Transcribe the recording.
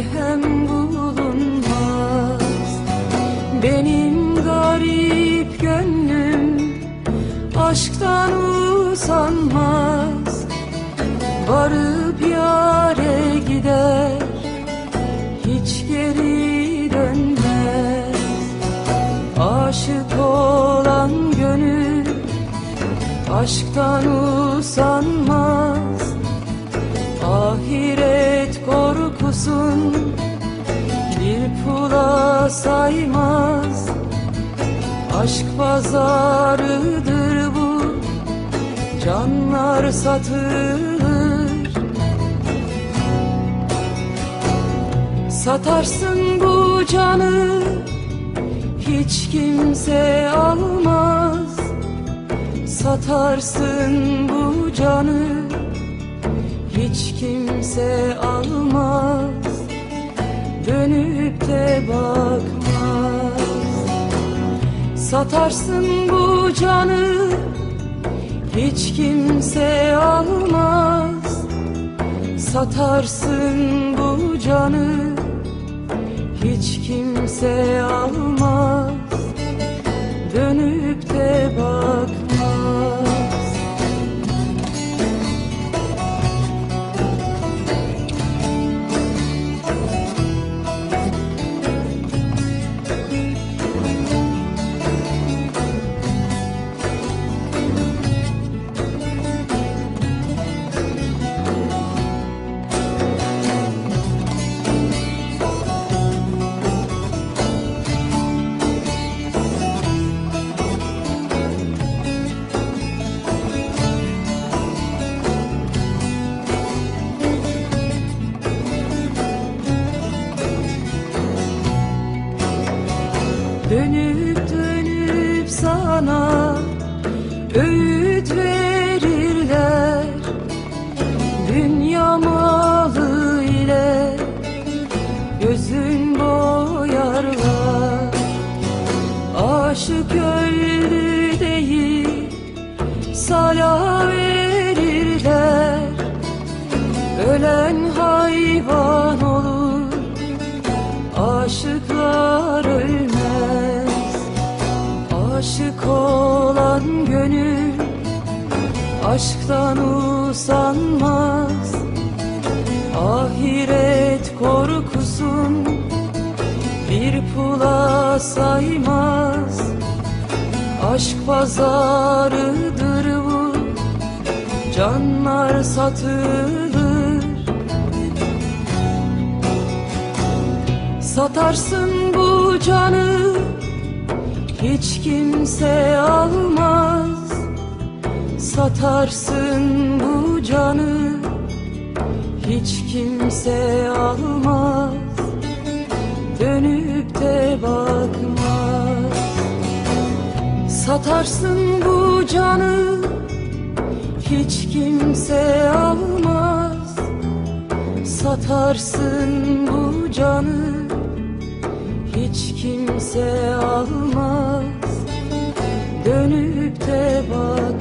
merhem bulunmaz. Benim garip gönlüm aşktan usanmaz. Varıp yare gider hiç geri dönmez. Aşık olan gönül aşktan usanmaz. Korkusun Bir pula saymaz. Aşk pazarıdır bu. Canlar satılır. Satarsın bu canı. Hiç kimse almaz. Satarsın bu canı Hiç kimse almaz. Dönüp de bakmaz. Satarsın bu canı Hiç kimse almaz. Satarsın bu canı Hiç kimse almaz. Dönüp de bakmaz Dönüp dönüp sana öğüt verirler. Dünya malı ile gözün boyarlar. Aşık Aşktan usanmaz. Ahiret korkusun. Bir pula saymaz. Aşk pazarıdır bu. Canlar satılır. Satarsın bu canı. Hiç kimse almaz Satarsın bu canı. Hiç kimse almaz Dönüp de bakmaz. Satarsın bu canı hiç kimse almaz. Satarsın bu canı hiç kimse almaz. Dönüp de bak